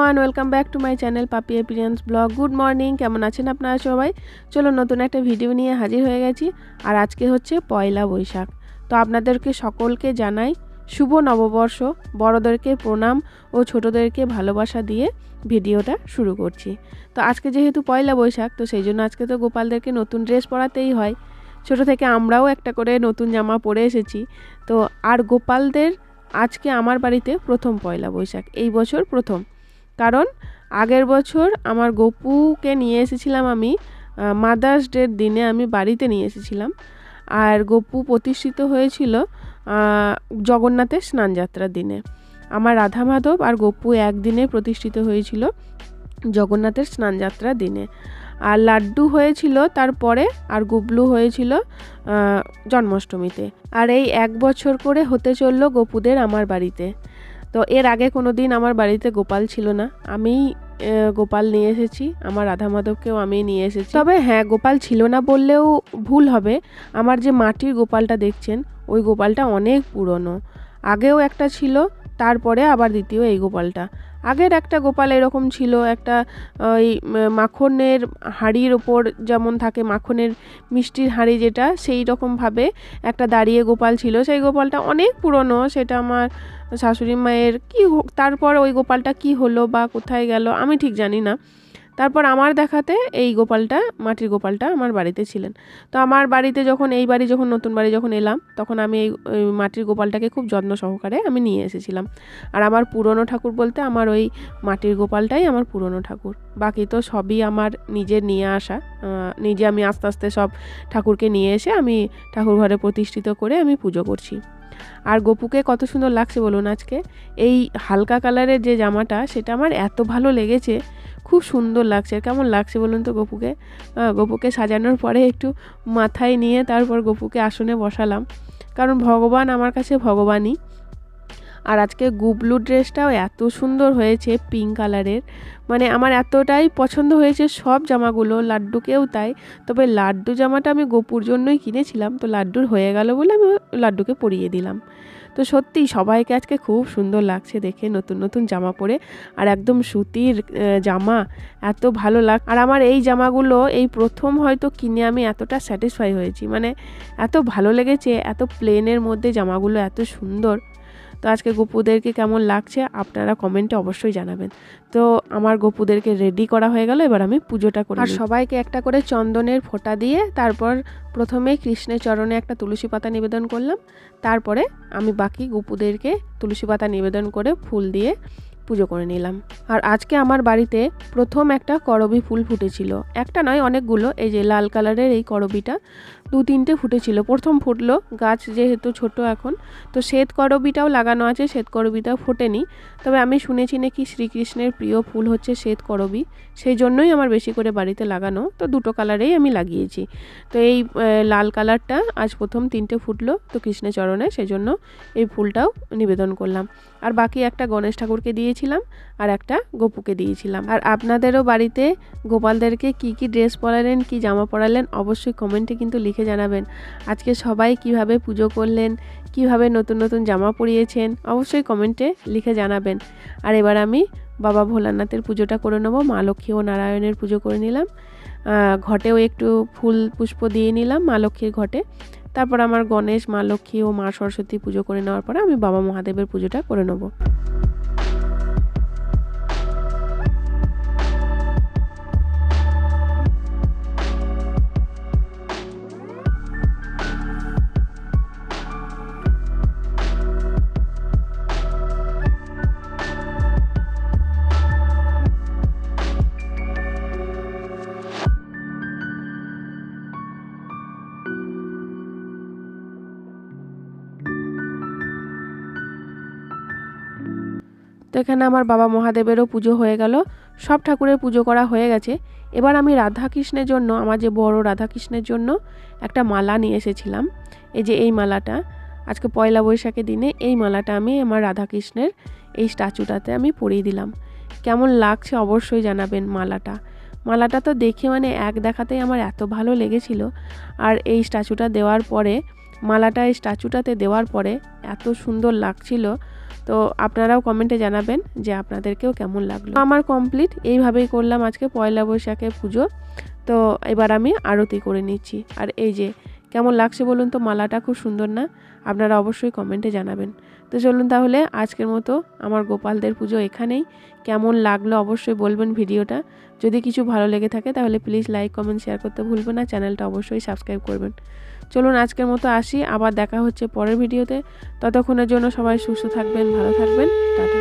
Everyone welcome back to my channel পাপি experience blog good morning কেমন আছেন আপনারা সবাই? চলো নতুন একটা ভিডিও নিয়ে হাজির হয়ে গেছি। আর আজকে হচ্ছে পয়লা বৈশাখ। তো আপনাদেরকে সকলকে জানাই শুভ নববর্ষ। বড়দেরকে প্রণাম ও ছোটদেরকে ভালোবাসা দিয়ে ভিডিওটা শুরু করছি। তো আজকে যেহেতু পয়লা বৈশাখ, তো সেই জন্য আজকে তো গোপালদেরকে নতুন ড্রেস পরাতেই হয়। ছোট থেকে আমরাও একটা করে নতুন জামা পরে এসেছি। তো আর গোপালদের আজকে আমার বাড়িতে প্রথম পয়লা বৈশাখ। এই বছর প্রথম। কারণ আগের বছর আমার গপুকে নিয়ে এসেছিলাম আমি মাদার্স ডের দিনে আমি বাড়িতে নিয়ে এসেছিলাম। আর গপু প্রতিষ্ঠিত হয়েছিল জগন্নাথের স্নানযাত্রার দিনে। আমার রাধা মাধব আর গপু একদিনে প্রতিষ্ঠিত হয়েছিল জগন্নাথের স্নানযাত্রার দিনে। আর লাড্ডু হয়েছিল তারপরে আর গুবলু হয়েছিল জন্মাষ্টমীতে। আর এই এক বছর করে হতে চলল গোপুদের আমার বাড়িতে। তো এর আগে কোনো দিন আমার বাড়িতে গোপাল ছিল না। আমি গোপাল নিয়ে এসেছি, আমার রাধা মাধবকেও আমি নিয়ে এসেছি। তবে হ্যাঁ গোপাল ছিল না বললেও ভুল হবে। আমার যে মাটির গোপালটা দেখছেন, ওই গোপালটা অনেক পুরনো। আগেও একটা ছিল, তারপরে আবার দ্বিতীয় এই গোপালটা। আগের একটা গোপাল এরকম ছিল, একটা ওই মাখনের হাঁড়ির ওপর যেমন থাকে, মাখনের মিষ্টির হাঁড়ি যেটা, সেই রকমভাবে একটা দাঁড়িয়ে গোপাল ছিল। সেই গোপালটা অনেক পুরনো, সেটা আমার শাশুড়ি মায়ের কী তারপর ওই গোপালটা কি হলো বা কোথায় গেল আমি ঠিক জানি না। তারপর আমার দেখাতে এই গোপালটা, মাটির গোপালটা আমার বাড়িতে ছিলেন। তো আমার বাড়িতে যখন, এই বাড়ি যখন, নতুন বাড়ি যখন এলাম, তখন আমি এই মাটির গোপালটাকে খুব যত্ন সহকারে আমি নিয়ে এসেছিলাম। আর আমার পুরনো ঠাকুর বলতে আমার ওই মাটির গোপালটাই আমার পুরনো ঠাকুর। বাকি তো সবই আমার নিজের নিয়ে আসা নিজে আমি আস্তে আস্তে সব ঠাকুরকে নিয়ে এসে আমি ঠাকুর ঘরে প্রতিষ্ঠিত করে আমি পুজো করছি। আর গপুকে কত সুন্দর লাগছে বলুন আজকে। এই হালকা কালারের যে জামাটা, সেটা আমার এত ভালো লেগেছে খুব সুন্দর লাগছে। কেমন লাগছে বলুন তো গপুকে? গপুকে সাজানোর পরে একটু মাথায় নিয়ে তারপর গপুকে আসনে বসালাম। কারণ ভগবান আমার কাছে ভগবানই। আর আজকে গুবলু ড্রেসটাও এত সুন্দর হয়েছে পিঙ্ক কালারের মানে আমার এতটাই পছন্দ হয়েছে সব জামাগুলো, লাড্ডুকেও তাই। তবে লাড্ডু জামাটা আমি গোপুর জন্যই কিনেছিলাম, তো লাড্ডুর হয়ে গেল বলে আমি লাড্ডুকে পরিয়ে দিলাম। তো সত্যি সবাইকে আজকে খুব সুন্দর লাগছে দেখে, নতুন নতুন জামা পরে। আর একদম সুতির জামা, এত ভালো লাগ, আর আমার এই জামাগুলো এই প্রথম হয়তো কিনে আমি এতটা স্যাটিসফাই হয়েছি। মানে এত ভালো লেগেছে, এত প্লেনের মধ্যে জামাগুলো এত সুন্দর। তো আজকে গপুদেরকে কেমন লাগছে আপনারা কমেন্টে অবশ্যই জানাবেন। তো আমার গপুদেরকে রেডি করা হয়ে গেল এবার আমি পুজোটা করি আর সবাইকে একটা করে চন্দনের ফোঁটা দিয়ে তারপর প্রথমে কৃষ্ণের চরণে একটা তুলসী পাতা নিবেদন করলাম। তারপরে আমি বাকি গপুদেরকে তুলসী পাতা নিবেদন করে ফুল দিয়ে পুজো করে নিলাম। আর আজকে আমার বাড়িতে প্রথম একটা করবি ফুল ফুটেছিল। একটা নয়, অনেকগুলো। এই যে লাল কালারের এই করবিটা দু তিনটে ফুটেছিল। প্রথম ফুটলো গাছ যেহেতু ছোট এখন, তো শ্বেত করবিটাও লাগানো আছে, শ্বেত করবিটাও ফোটেনি। তবে আমি শুনেছি নাকি শ্রীকৃষ্ণের প্রিয় ফুল হচ্ছে শ্বেত করবি। সেই জন্যই আমার বেশি করে বাড়িতে লাগানো। তো দুটো কালারেই আমি লাগিয়েছি। তো এই লাল কালারটা আজ প্রথম তিনটে ফুটলো তো কৃষ্ণের চরণে, সেই জন্য এই ফুলটাও নিবেদন করলাম। আর বাকি একটা গণেশ ঠাকুরকে দিয়েছিলাম আর একটা গোপুকে দিয়েছিলাম। আর আপনাদেরও বাড়িতে গোপালদেরকে কি কি ড্রেস পরালেন, কি জামা পরালেন অবশ্যই কমেন্টে কিন্তু লিখে জানাবেন। আজকে সবাই কীভাবে পুজো করলেন, কীভাবে নতুন নতুন জামা পরিয়েছেন অবশ্যই কমেন্টে লিখে জানাবেন। আর এবার আমি বাবা ভোলানাথের পুজোটা করে নেব, মা লক্ষ্মী ও নারায়ণের পুজো করে নিলাম। ঘটেও একটু ফুল পুষ্প দিয়ে নিলাম মা লক্ষ্মীর ঘটে। তারপর আমার গণেশ, মা লক্ষ্মী ও মা সরস্বতী পুজো করে নেওয়ার পরে আমি বাবা মহাদেবের পুজোটা করে নেব। এখানে আমার বাবা মহাদেবেরও পুজো হয়ে গেল। সব ঠাকুরের পুজো করা হয়ে গেছে। এবার আমি রাধাকৃষ্ণের জন্য, আমার যে বড় রাধাকৃষ্ণের জন্য একটা মালা নিয়ে এসেছিলাম। এই যে এই মালাটা, আজকে পয়লা বৈশাখের দিনে এই মালাটা আমি আমার রাধাকৃষ্ণের এই স্ট্যাচুটাতে আমি পরিয়ে দিলাম। কেমন লাগছে অবশ্যই জানাবেন মালাটা। মালাটা তো দেখে মানে এক দেখাতেই আমার এত ভালো লেগেছিল। আর এই স্ট্যাচুটা দেওয়ার পরে, মালাটা এই স্ট্যাচুটাতে দেওয়ার পরে এত সুন্দর লাগছিল। তো আপনারাও কমেন্টে জানাবেন যে আপনাদেরকেও কেমন লাগল। আমার কমপ্লিট এইভাবেই করলাম আজকে পয়লা বৈশাখে পুজো। তো এবার আমি আরতি করে নিচ্ছি। আর এই যে কেমন লাগছে বলুন তো, মালাটা খুব সুন্দর না? আপনারা অবশ্যই কমেন্টে জানাবেন। তো চলুন তাহলে আজকের মতো আমার গোপালদের পুজো এখানেই। কেমন লাগল অবশ্যই বলবেন ভিডিওটা। যদি কিছু ভালো লেগে থাকে তাহলে প্লিজ লাইক কমেন্ট শেয়ার করতে ভুলবেন না। চ্যানেলটা অবশ্যই সাবস্ক্রাইব করবেন। চলুন আজকের মতো আসি, আবার দেখা হচ্ছে পরের ভিডিওতে। ততক্ষণের জন্য সবাই সুস্থ থাকবেন, ভালো থাকবেন, টাটা।